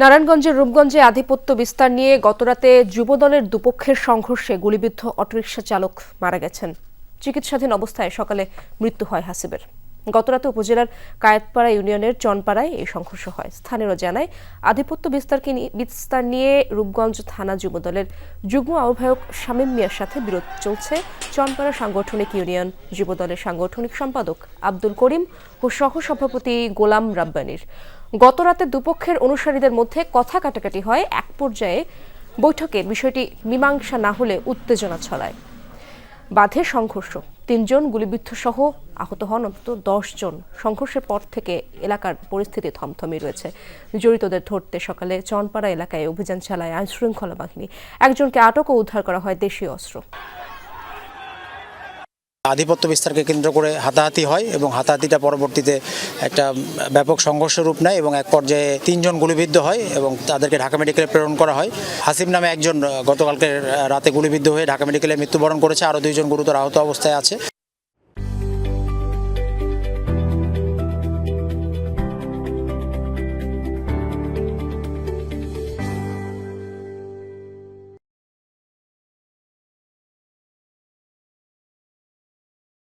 নারায়ণগঞ্জের রূপগঞ্জে আধিপত্য বিস্তার নিয়ে গতরাতে যুবদলের দুপক্ষের সংঘর্ষে গুলিবিদ্ধ অটোরিকশা চালক মারা গেছেন। চিকিৎসাধীন অবস্থায় সকালে মৃত্যু হয় হাসিবের। গতরাতে উপজেলার কায়েতপাড়া ইউনিয়নের চনপাড়ায় এই সংঘর্ষ হয়। স্থানীয়রা জানায়, আধিপত্য বিস্তারকে বিস্তার নিয়ে রূপগঞ্জ থানা যুবদলের যুগ্ম আহ্বায়ক শামীম মিয়ার সাথে বিরোধ চলছে। চনপাড়া সাংগঠনিক ইউনিয়ন যুবদলের সাংগঠনিক সম্পাদক আব্দুল করিম ও সহসভাপতি গোলাম রাব্বানির। গতরাতে দুপক্ষের অনুসারীদের মধ্যে কথা কাটাকাটি হয়। এক পর্যায়ে বৈঠকে বিষয়টি মীমাংসা না হলে উত্তেজনা ছড়ায়। বাধে সংঘর্ষ। তিনজন গুলিবিদ্ধ সহ আহত হন, অন্তত জন সংঘর্ষের পর থেকে এলাকার পরিস্থিতি থমথমে রয়েছে। জড়িতদের ধরতে সকালে চনপাড়া এলাকায় অভিযান চালায় আইন শৃঙ্খলা বাহিনী। একজনকে আটক ও উদ্ধার করা হয় দেশীয় অস্ত্র। আধিপত্য বিস্তারকে কেন্দ্র করে হাতাহাতি হয় এবং হাতাহাতিটা পরবর্তীতে একটা ব্যাপক সংঘর্ষের রূপ নেয় এবং এক পর্যায়ে তিনজন গুলিবিদ্ধ হয় এবং তাদেরকে ঢাকা মেডিকেলে প্রেরণ করা হয়। হাসিম নামে একজন গতকালকে রাতে গুলিবিদ্ধ হয়ে ঢাকা মেডিকেলে মৃত্যুবরণ করেছে। আরও দুইজন গুরুতর আহত অবস্থায় আছে।